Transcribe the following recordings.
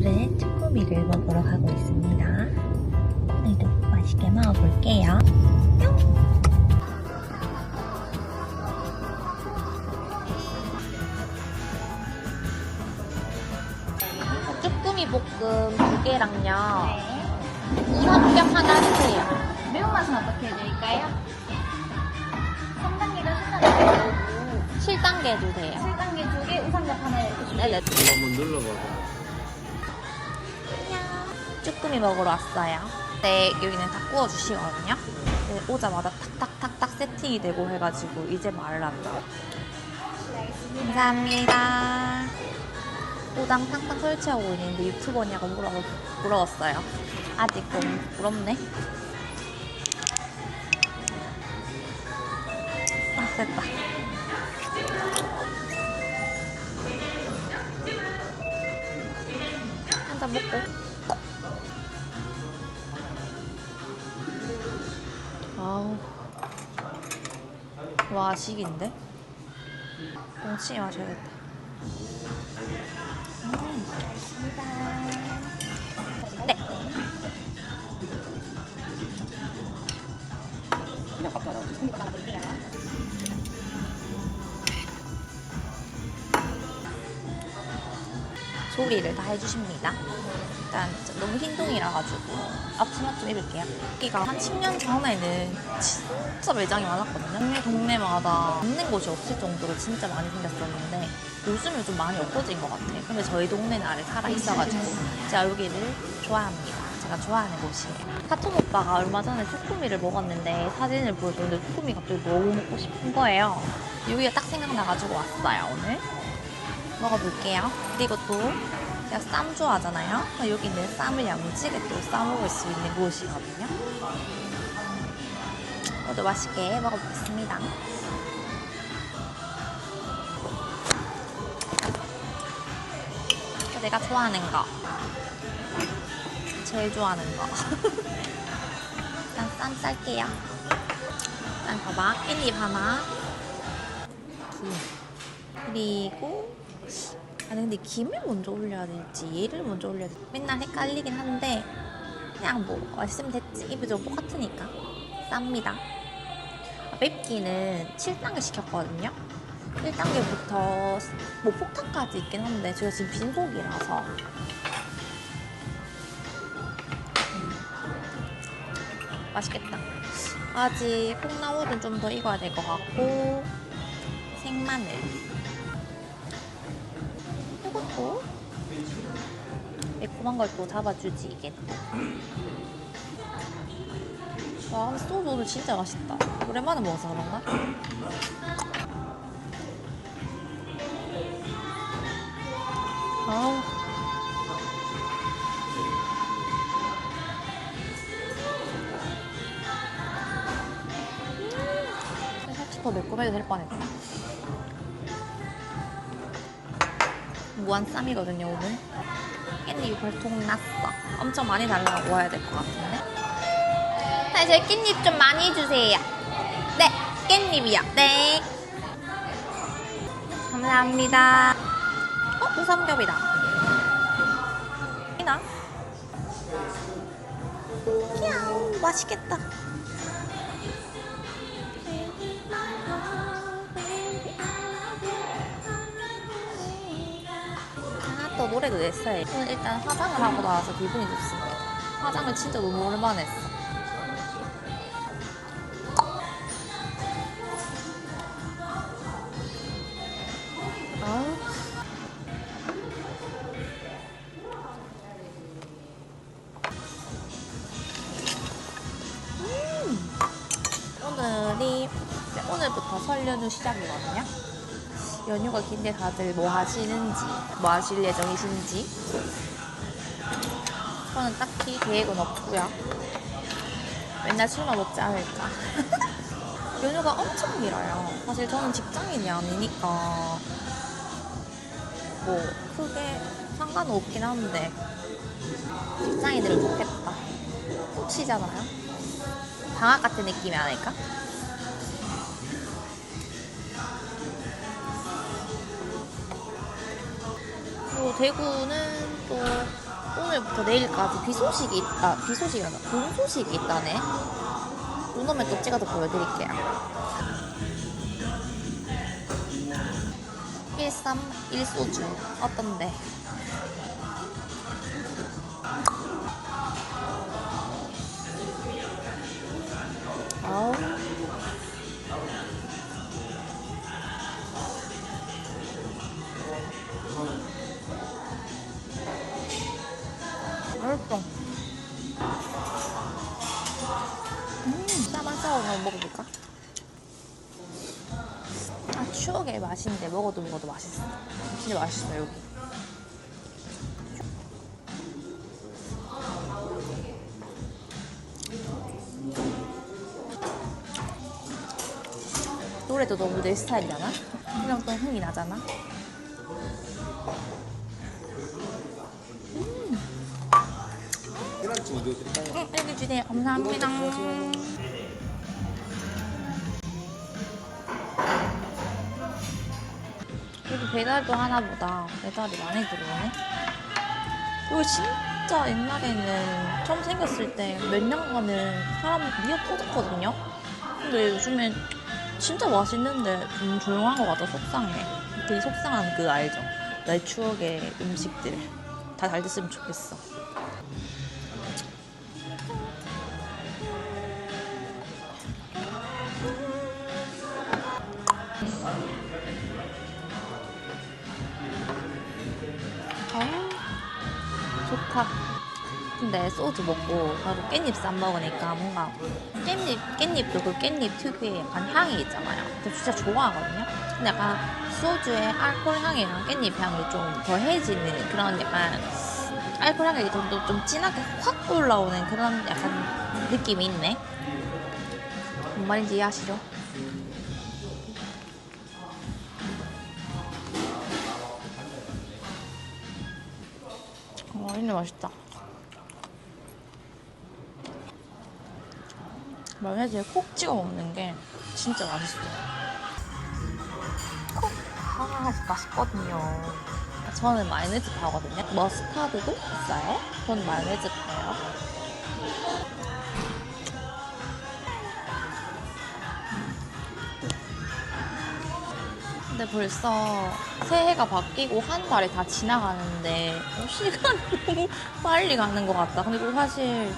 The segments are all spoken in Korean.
오늘은 쭈꾸미를 먹으러 가고 있습니다. 오늘도 맛있게 먹어볼게요. 뿅! 쭈꾸미 볶음 두 개랑요. 우삼겹 하나 주세요. 매운맛은 어떻게 해드릴까요? 3단계가 4단계 7단계 주세요. 7단계 두 개, 우삼겹 하나 이렇게 주세요. 네네. 한번 눌러봐. 쭈꾸미 먹으러 왔어요. 네, 여기는 다 구워주시거든요. 네, 오자마자 탁탁탁탁 세팅이 되고 해가지고 이제 말을 합니다. 감사합니다. 오당 탕탕 설치하고 있는데 유튜버냐고 물어, 물어봤어요. 아직 너무 부럽네. 아, 됐다. 한잔 먹고. 와 식인데? 꽁치 마셔야겠다 조리를 다 해주십니다. 일단 너무 흰둥이라 가지고 앞치마 좀 입을게요. 여기가 한 10년 전에는 진짜 매장이 많았거든요. 동네 동네마다 없는 곳이 없을 정도로 진짜 많이 생겼었는데 요즘은 좀 많이 없어진 것 같아요. 근데 저희 동네는 아직 살아 있어가지고 제가 여기를 좋아합니다. 제가 좋아하는 곳이에요. 사촌 오빠가 얼마 전에 쭈꾸미를 먹었는데 사진을 보여줬는데 쭈꾸미 갑자기 너무 먹고 싶은 거예요. 여기가 딱 생각나가지고 왔어요 오늘. 먹어볼게요. 그리고 또 제가 쌈 좋아하잖아요. 여기는 쌈을 야무지게 또 싸먹을 수 있는 곳이거든요. 저도 맛있게 먹어보겠습니다. 또 내가 좋아하는 거. 제일 좋아하는 거. 일단 쌈 쌀게요. 일단 봐봐. 깻잎 하나. 김. 그리고 아니 근데 김을 먼저 올려야 될지 얘를 먼저 올려야 될지. 맨날 헷갈리긴 한데 그냥 뭐 말씀 됐지 좀 똑같으니까. 쌉니다. 아, 맵기는 7단계 시켰거든요. 1단계부터 뭐 폭탄까지 있긴 한데 제가 지금 빈속이라서. 음. 맛있겠다. 아직 콩나물은 좀 더 익어야 될 것 같고 생마늘 이것도 매콤한 걸 또 잡아주지 이게. 와 소주 오늘 진짜 맛있다. 오랜만에 먹어서 그런가? 아우. 음, 더 매콤해도 될 뻔했다 무한 쌈이거든요 오늘. 깻잎이 벌통 났어. 엄청 많이 달라고 해야 될 것 같은데. 사실 깻잎 좀 많이 주세요. 네 깻잎이요. 네. 감사합니다. 어? 우삼겹이다. 이나? 야 맛있겠다 노래도 냈어요. 오늘 일단 화장을 하고 나와서 기분이 좋습니다. 화장을 진짜 너무 오랜만에 했어. 음. 오늘이 오늘부터 설 연휴 시작이거든요. 연휴가 긴데 다들 뭐 하시는지, 뭐 하실 예정이신지. 저는 딱히 계획은 없고요. 맨날 술만 먹지 않을까. 연휴가 엄청 길어요. 사실 저는 직장인이 아니니까 뭐 크게 상관은 없긴 한데 직장인들은 좋겠다. 꽃이잖아요. 방학 같은 느낌이 아닐까? 그리고 대구는 또 오늘부터 내일까지 비 소식이 있다. 비 소식이 아니라 봄 소식이 있다네. 눈 오면 또 찍어서 보여드릴게요. 131 소주 어떤데? 아우. 한 한번 먹어볼까? 아, 추억의 맛인데 먹어도 먹어도 맛있어. 진짜 맛있어, 여기. 노래도 너무 내 스타일이잖아? 그냥 또 흥이 나잖아? 드릴까요? 응, 여기 주세요. 감사합니다. 배달도 하나보다 배달이 많이 들어오네. 이거 진짜 옛날에는 처음 생겼을 때 몇 년간은 사람 미어 터졌거든요. 근데 요즘엔 진짜 맛있는데 좀 조용한 것 같아 속상해. 되게 속상한 그 알죠? 나의 추억의 음식들 다 잘 됐으면 좋겠어. 근데 소주 먹고 바로 깻잎 쌈 먹으니까 뭔가 깻잎, 깻잎도 그 깻잎 특유의 약간 향이 있잖아요. 저 진짜 좋아하거든요. 근데 약간 소주의 알코올 향이랑 깻잎 향이 좀 더해지는 그런 약간 알코올 향이 좀, 더- 좀 진하게 확 올라오는 그런 약간 느낌이 있네. 뭔 말인지 이해하시죠? 어, 진짜 맛있다. 마요네즈에 콕 찍어 먹는 게 진짜 맛있어요. 콕! 아, 맛있거든요. 저는 마요네즈 파거든요. 머스타드도 있어요. 저는 마요네즈 파 근데 벌써 새해가 바뀌고 한 달이 다 지나가는데 어, 시간이 너무 빨리 가는 것 같다. 근데 또 사실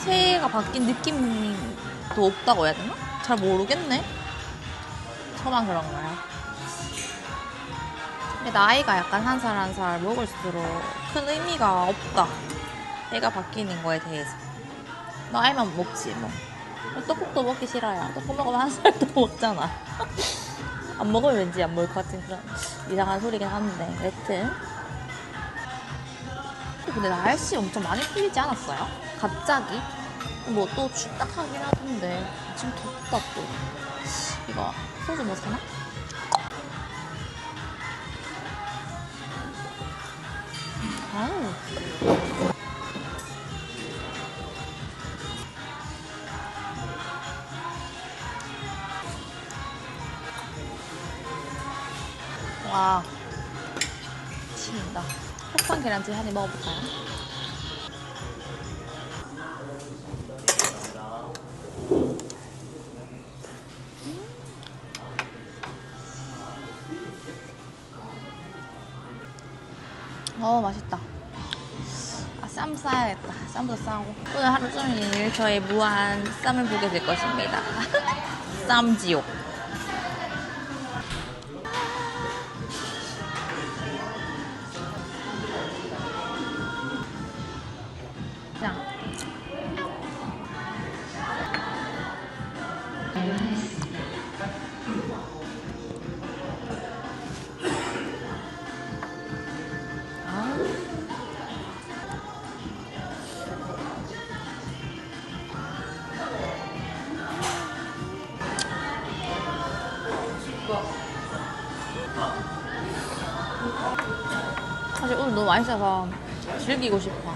새해가 바뀐 느낌도 없다고 해야 되나? 잘 모르겠네. 저만 그런가요? 근데 나이가 약간 한 살 한 살 먹을수록 큰 의미가 없다. 해가 바뀌는 거에 대해서. 나이만 먹지 뭐. 떡국도 먹기 싫어요. 떡국 먹으면 한 살 더 먹잖아. 안 먹으면 왠지 안 먹을 것 같은 그런 이상한 소리긴 한데 여튼 근데 날씨 엄청 많이 풀리지 않았어요? 갑자기? 뭐 또 춥다 하긴 하던데 지금 덥다 또 이거 소주 뭐 사나? 아우 와 미친다. 폭탄 계란찜 한 입 먹어볼까요? 어 맛있다. 아, 쌈 싸야겠다. 쌈도 싸고. 오늘 하루 종일 저의 무한 쌈을 보게 될 것입니다. 쌈지옥 사실 오늘 너무 맛있어서 즐기고 싶어.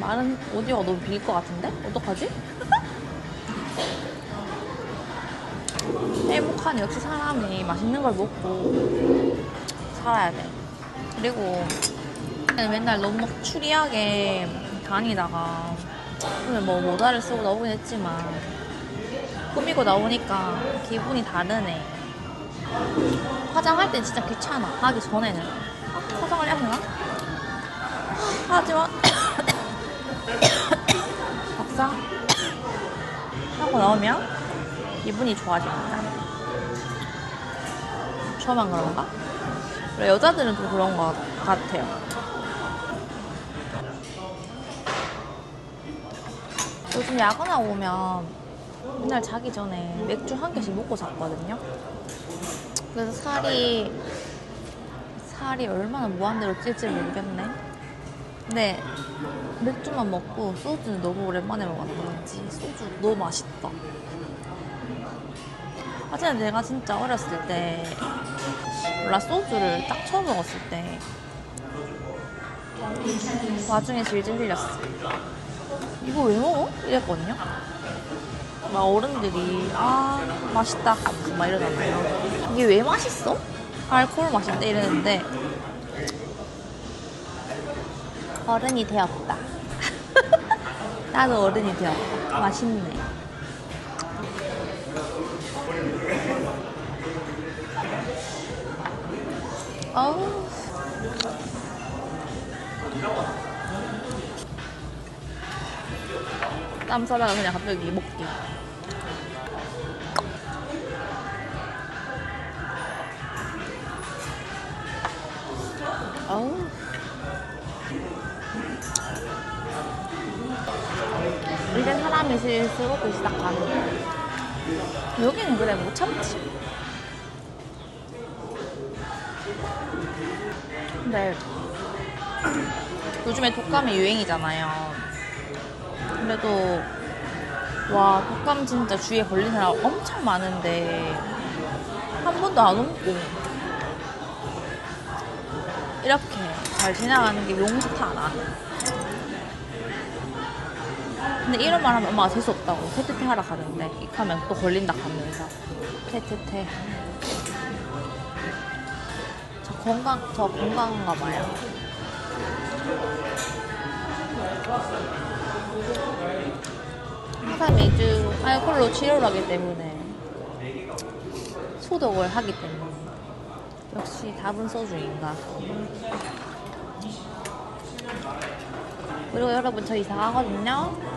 말은 오디오가 너무 빌것 같은데? 어떡하지? 행복한 역시 사람이 맛있는 걸 먹고 살아야 돼. 그리고 맨날 너무 막 추리하게 다니다가 오늘 뭐 모자를 쓰고 나오긴 했지만 꾸미고 나오니까 기분이 다르네. 화장할 땐 진짜 귀찮아. 하기 전에는. 아, 화장을 해야 되나? 하지만 막상 하고 나오면 기분이 좋아집니다. 저만 그런가? 여자들은 좀 그런 것 같아요. 요즘 야근하고 오면 맨날 자기 전에 맥주 한 개씩 먹고 잤거든요. 그래서 살이 살이 얼마나 무한대로 찔지 모르겠네. 근데 맥주만 먹고 소주는 너무 오랜만에 그런지 소주 너무 맛있다. 하지만 내가 진짜 어렸을 때 몰라 소주를 딱 처음 먹었을 때 와중에 질질 흘렸어. 이거 왜 먹어? 이랬거든요. 막 어른들이 아 맛있다 막 이러잖아요. 이게 왜 맛있어? 알코올 맛인데 이랬는데 어른이 되었다. 나도 어른이 되었다. 맛있네. 어우. 땀 싸다가 그냥 갑자기 먹기. 슬슬 오기 시작하는 여기는 그래 못 참지. 근데 요즘에 독감이 유행이잖아요. 그래도 와 독감 진짜 주위에 걸린 사람 엄청 많은데 한 번도 안 옮고 이렇게 잘 지나가는 게 하네. 근데 이런 말 하면 엄마가 재수 없다고. 테트테 하라 하는데. 이렇게 하면 또 걸린다 하면서. 테트테. 저 건강 저 건강한가 봐요. 항상 매주. 알코올로 치료를 하기 때문에. 소독을 하기 때문에. 역시 답은 소주인가. 그리고 여러분 저 이사 가거든요.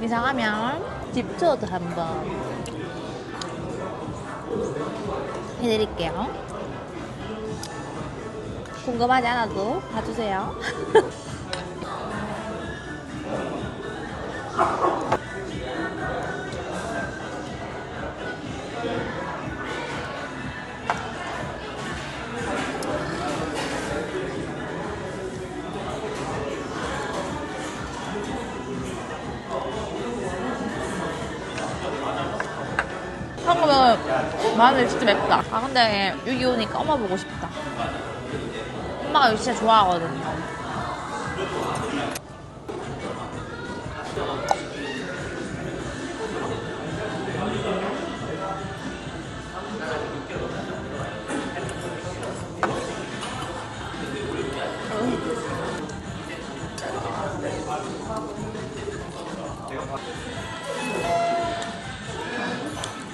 이사 가면 집 투어도 한번 해드릴게요. 궁금하지 않아도 봐주세요. 한국은 마늘 진짜 맵다. 아 근데 여기 오니까 엄마 보고 싶다. 엄마가 여기 진짜 좋아하거든요.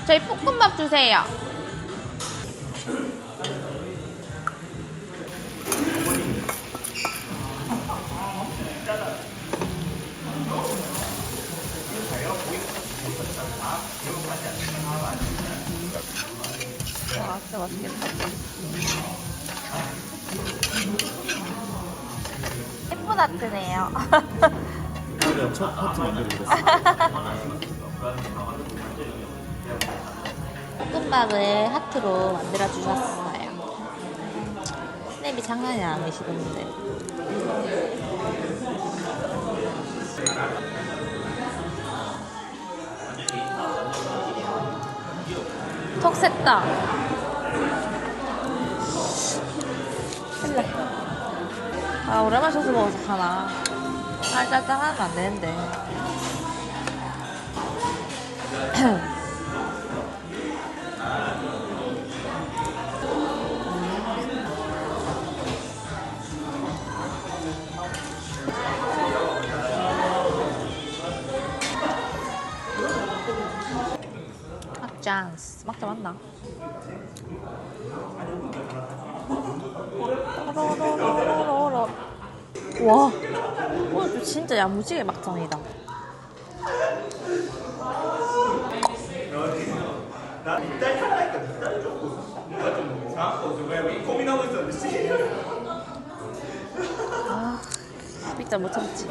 저희 볶음밥 주세요. 와, 진짜 맛있겠다. 예쁜 아트네요. 우리가 첫 파트 만들고 그랬어. 볶음밥을 하트로 만들어 주셨어요. 스냅이 장난이 아니시던데. 턱 샜다. 할래. 아, 오랜만에 소스 먹어서 가나. 짤짤짤 하면 안 되는데. 짠스. 막자 맞나? 와, 오늘 또 진짜 야무지게 막장이다. 아, 진짜 못 참지.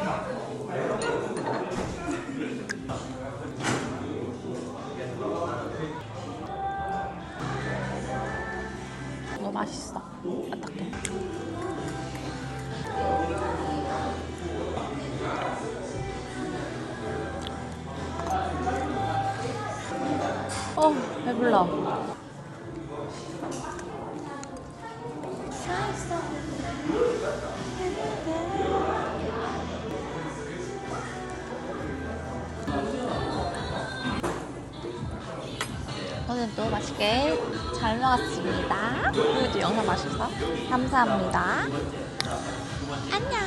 어 배불러. 오늘 또 맛있게 잘 먹었습니다. 오늘도 영상 봐주셔서 감사합니다. 안녕.